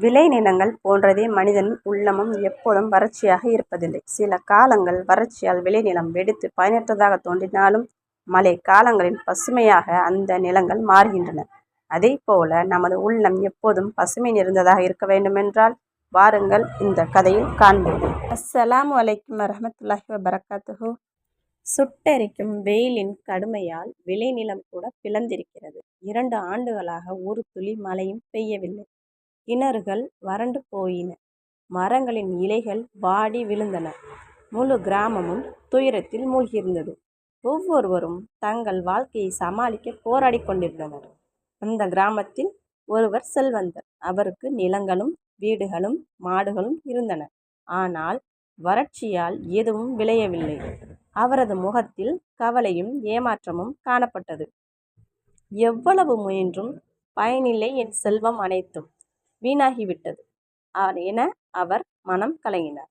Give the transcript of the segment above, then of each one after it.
விளைநிலங்கள் போன்றதே மனிதன் உள்ளமும் எப்போதும் வறட்சியாக இருப்பதில்லை. சில காலங்கள் வறட்சியால் விளைநிலம் வெடித்து பயனற்றதாகத் தோன்றினாலும் மழை காலங்களில் பசுமையாக அந்த நிலங்கள் மாறுகின்றன. அதே போல நமது உள்ளம் எப்போதும் பசுமை நிறைந்ததாக இருக்க வேண்டுமென்றால் வாருங்கள் இந்த கதையில் காண்போம். அஸ்ஸலாம் வலைக்கும் வரமத்துல்லாஹி வபரகாத்துஹு சுட்டெரிக்கும் வெயிலின் கடுமையால் விளைநிலம் கூட பிளந்திருக்கிறது. இரண்டு ஆண்டுகளாக ஒரு துளி மழையும் பெய்யவில்லை. கிணறுகள் வறண்டு போயின. மரங்களின் இலைகள் வாடி விழுந்தன. முழு கிராமமும் துயரத்தில் மூழ்கியிருந்தது. ஒவ்வொருவரும் தங்கள் வாழ்க்கையை சமாளிக்க போராடி கொண்டிருந்தனர். அந்த கிராமத்தில் ஒருவர் செல்வந்தர். அவருக்கு நிலங்களும் வீடுகளும் மாடுகளும் இருந்தன. ஆனால் வறட்சியால் எதுவும் விளையவில்லை. அவரது முகத்தில் கவலையும் ஏமாற்றமும் காணப்பட்டது. எவ்வளவு முயன்றும் பயனில்லை என் செல்வம் அனைத்தும் வீணாகிவிட்டது என அவர் மனம் கலங்கினார்.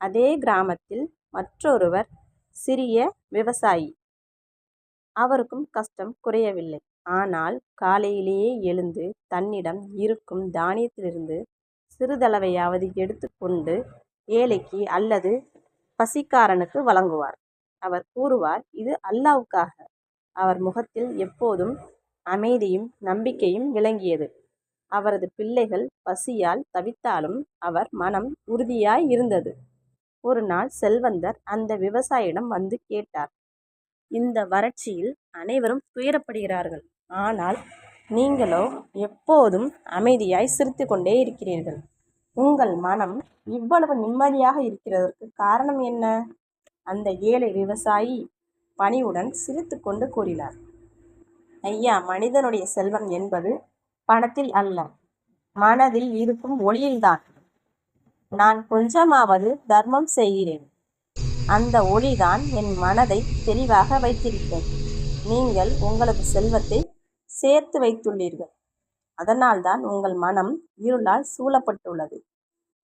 அதே கிராமத்தில் மற்றொருவர் சிறிய விவசாயி. அவருக்கும் கஷ்டம் குறையவில்லை. ஆனால் காலையிலேயே எழுந்து தன்னிடம் இருக்கும் தானியத்திலிருந்து சிறிதளவையாவது எடுத்துக்கொண்டு ஏழைக்கு அல்லது பசிக்காரனுக்கு வழங்குவார். அவர் கூறுவார் இது அல்லாவுக்காக அவர் முகத்தில் எப்போதும் அமைதியும் நம்பிக்கையும் விளங்கியது. அவரது பிள்ளைகள் பசியால் தவித்தாலும் அவர் மனம் உறுதியாய் இருந்தது. ஒரு நாள் செல்வந்தர் அந்த விவசாயியிடம் வந்து கேட்டார் இந்த வறட்சியில் அனைவரும் துயரப்படுகிறார்கள். ஆனால் நீங்களோ எப்போதும் அமைதியாய் சிரித்து கொண்டே இருக்கிறீர்கள். உங்கள் மனம் இவ்வளவு நிம்மதியாக இருக்கிறதற்கு காரணம் என்ன? அந்த ஏழை விவசாயி பணிவுடன் சிரித்து கொண்டு கூறினார் ஐயா மனிதனுடைய செல்வம் என்பது பணத்தில் அல்ல மனதில் இருக்கும் ஒளியில்தான். நான் கொஞ்சமாவது தர்மம் செய்கிறேன். அந்த ஒளிதான் என் மனதை தெளிவாக வைத்திருக்கிறது. நீங்கள் உங்களது செல்வத்தை சேர்த்து வைத்துள்ளீர்கள். அதனால்தான் உங்கள் மனம் இருளால் சூழப்பட்டுள்ளது.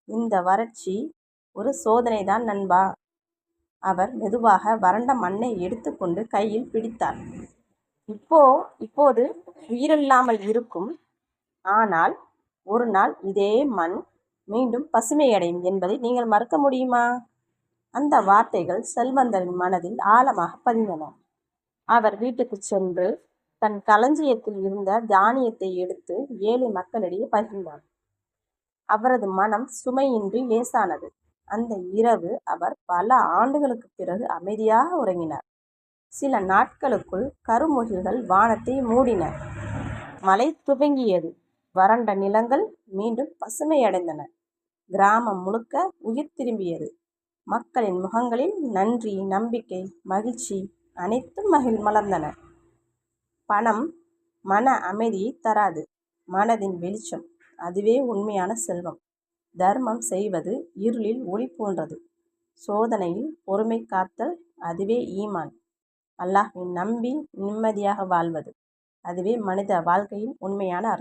இந்த வறட்சி ஒரு சோதனைதான் நண்பா. அவர் மெதுவாக வறண்ட மண்ணை எடுத்துக்கொண்டு கையில் பிடித்தார். இப்போ இப்போது உயிரில்லாமல் இருக்கும். ஆனால் ஒரு நாள் இதே மண் மீண்டும் பசுமையடையும் என்பதை நீங்கள் மறுக்க முடியுமா? அந்த வார்த்தைகள் செல்வந்தரின் மனதில் ஆழமாக பதிந்தன. அவர் வீட்டுக்கு சென்று தன் களஞ்சியத்தில் இருந்த தானியத்தை எடுத்து ஏழை மக்களிடையே பகிர்ந்தார். அவரது மனம் சுமையின்றி லேசானது. அந்த இரவு அவர் பல ஆண்டுகளுக்குப் பிறகு அமைதியாக உறங்கினார். சில நாட்களுக்குள் கருமுகில்கள் வானத்தை மூடின. மழை துவங்கியது. வறண்ட நிலங்கள் மீண்டும் பசுமையடைந்தன. கிராமம் முழுக்க உயிர் திரும்பியது. மக்களின் முகங்களில் நன்றி நம்பிக்கை மகிழ்ச்சி அனைத்தும் மகிழ் மலர்ந்தன. பணம் மன அமைதியை தராது. மனதின் வெளிச்சம் அதுவே உண்மையான செல்வம். தர்மம் செய்வது இருளில் ஒளி போன்றது. சோதனையில் பொறுமை காத்தல் அதுவே ஈமான். அல்லாஹை நம்பி நிம்மதியாக வாழ்வது அதுவே மனித வாழ்க்கையின் உண்மையான அர்த்தம்.